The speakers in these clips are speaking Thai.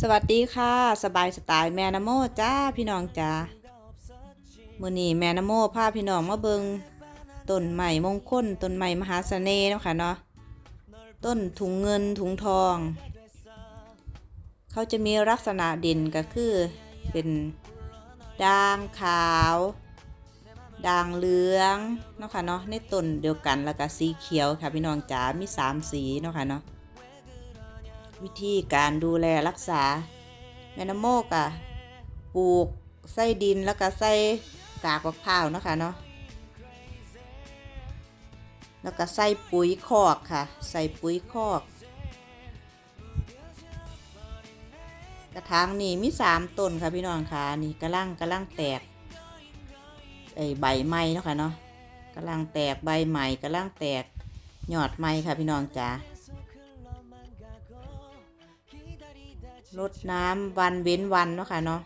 สวัสดีค่ะ สบายสไตล์แม่นโมจ้าพี่น้องจ้ามือนี้แม่นโมพาพี่น้องมาเบิงต้นใหม่มงคลต้นใหม่มหาเสน่ห์เนาะค่ะเนาะต้นถุงเงินถุงทอง เขาจะมีลักษณะเด่นก็คือเป็นด่างขาวด่างเหลืองเนาะค่ะเนาะในต้นเดียวกันแล้วก็สีเขียวค่ะพี่น้องจ๋ามีสามสีเนาะค่ะเนาะ วิธีการดูแลรักษาแมนโมกอะปลูกใส่ดินแล้วก็ใส่กากมะพร้าวนะคะเนาะแล้วก็ใส่ปุ๋ยคอกค่ะ ใส่ปุ๋ยคอก กระถางนี่มีสามต้นค่ะพี่น้องค่ะนี่กระลังกระลังแตกไอใบไม้นะคะเนาะกระลังแตกใบใหม่กระลังแตกยอดไม้ค่ะพี่น้องจ๋า รดน้ำวันเว้นวันเนาะค่ะเนาะ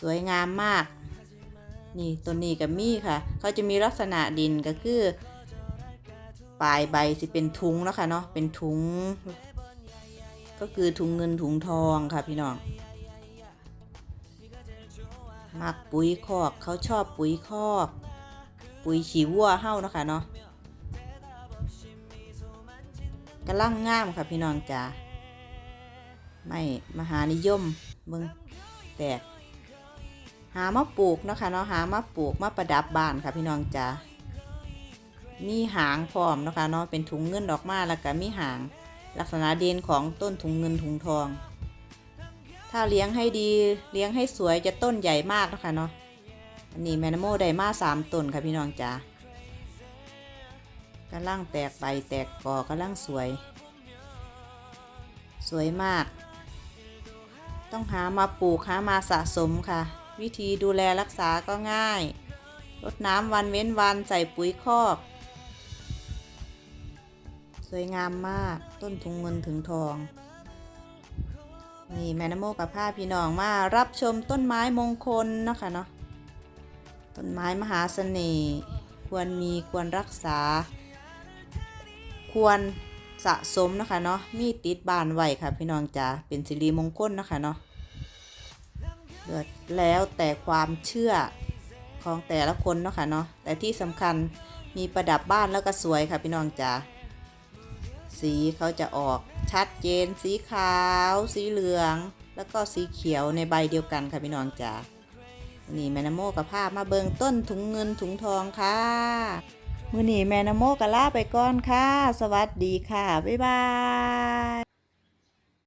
สวยงามมาก นี่ต้นนี้กับมี่ค่ะ เขาจะมีลักษณะดินก็คือปลายใบสิเป็นทุงเนาะค่ะเนาะเป็นถุง ก็คือถุงเงินถุงทองค่ะพี่น้องมักปุ๋ยคอกเขาชอบปุ๋ยคอก ปุ๋ยขี้วัวเฮ้าเนาะค่ะเนาะกระลังงามค่ะพี่น้องจ๋า ไม่มหานิยมเบิ่งแตก หามาปลูกเนาะคะเนาะหามาปลูกมาประดับบ้านค่ะพี่น้องจ๋ามีหางพร้อมเนาะคะเนาะเป็นถุงเงินดอกมาแล้วก็มีหางลักษณะเด่นของต้นถุงเงินถุงทอง ถ้าเลี้ยงให้ดีเลี้ยงให้สวยจะต้นใหญ่มากนะคะเนาะ อันนี้แมนโมไดมาสามต้นค่ะพี่น้องจ๋ากำลังแตกใบแตกกอกำลังสวย สวยมาก ต้องหามาปลูกหามาสะสมค่ะ วิธีดูแลรักษาก็ง่ายรดน้ำวันเว้นวันใส่ปุ๋ยคอก สวยงามมากต้นทุงเงินถึงทอง นี่แมนโมกับผ้าพี่น้องมารับชมต้นไม้มงคลเนาะคะเนาะต้นไม้มหาเสน่ห์ควรมีควรรักษา ควร สะสมนะคะเนาะมีติดบ้านไว้ค่ะพี่น้องจ๋าเป็นสิริมงคลนะคะเนาะเกิดแล้วแต่ความเชื่อของแต่ละคนเนาะค่ะเนาะแต่ที่สำคัญมีประดับบ้านแล้วก็สวยค่ะพี่น้องจ๋าสีเขาจะออกชัดเจน สีขาว สีเหลือง แล้วก็สีเขียวในใบเดียวกันค่ะพี่น้องจ๋านี่แมนโมกับภาพมาเบิงต้นถุงเงินถุงทองค่ะ มือนีแม่นโมกะลาไปก่อนค่ะ สวัสดีค่ะ บ๊ายบาย